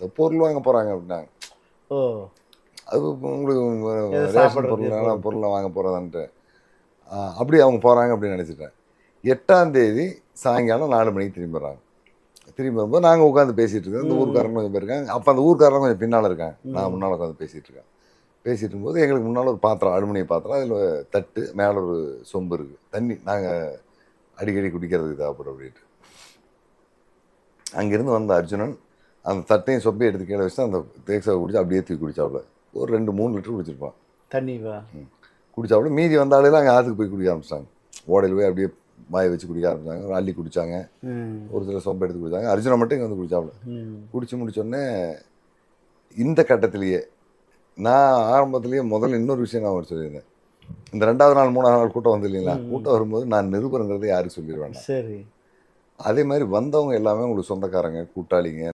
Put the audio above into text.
ஏதோ பொருள் வாங்க போகிறாங்க அப்படின்னாங்க. ஓ. அது உங்களுக்கு ரேஷன் பொருள்? பொருளை வாங்க போகிறதான்ட்டு அப்படி அவங்க போகிறாங்க அப்படின்னு நினச்சிட்டேன். எட்டாம் தேதி சாயங்காலம் நாலு மணிக்கு திரும்பி வர்றாங்க. திரும்பி வரும்போது நாங்கள் உட்காந்து பேசிகிட்டு இருக்கோம். இந்த. ஊர்க்காரங்க கொஞ்சம் பேர் இருக்காங்க. அப்போ அந்த ஊர்க்காரங்க கொஞ்சம் பின்னால் இருக்காங்க. நான். முன்னால் உட்காந்து பேசிகிட்டு இருக்கேன். பேசிட்டு இருக்கும்போது எங்களுக்கு முன்னால் ஒரு பாத்திரம் அலுமினிய பாத்திரம் அதில் தட்டு மேலே ஒரு சொம்பு இருக்குது தண்ணி நாங்கள் அடிக்கடி குடிக்கிறதுக்கு தேவைப்படும் அப்படின்ட்டு. அங்கேருந்து வந்த அர்ஜுனன் அந்த தட்டையும் சொப்பையும் எடுத்து கீழே வச்சு அந்த தேக்ஸாவை குடிச்சு அப்படியே தூக்கி குடிச்சாப்புல. ஒரு ரெண்டு மூணு லிட்டர் குடிச்சிருப்பான். தண்ணி குடிச்சாப்புல மீதி வந்த ஆளுலாம் அங்கே ஆற்றுக்கு போய் குடிக்க ஆரம்பிச்சிட்டாங்க. ஓடையில் போய் அப்படியே வாயை வச்சு குடிக்க ஆரம்பிச்சாங்க. அள்ளி குடிச்சாங்க. ஒரு சில சொம்பை எடுத்து குடிச்சாங்க. அர்ஜுனா மட்டும் இங்கே வந்து குடிச்சாப்புல. குடிச்சு முடிச்சோடனே இந்த கட்டத்திலேயே நான் ஆரம்பத்திலேயே முதல்ல இன்னொரு விஷயம் நான் அவர் சொல்லியிருந்தேன். இந்த ரெண்டாவது நாள் மூணாவது நாள் கூட்டம் வந்து இல்லைங்களா. கூட்டம் வரும்போது நான் நிருபருங்கிறத யாருக்கு சொல்லிடுவேன் சரி. அதே மாதிரி வந்தவங்க எல்லாமே உங்களுக்கு சொந்தக்காரங்க கூட்டாளிங்க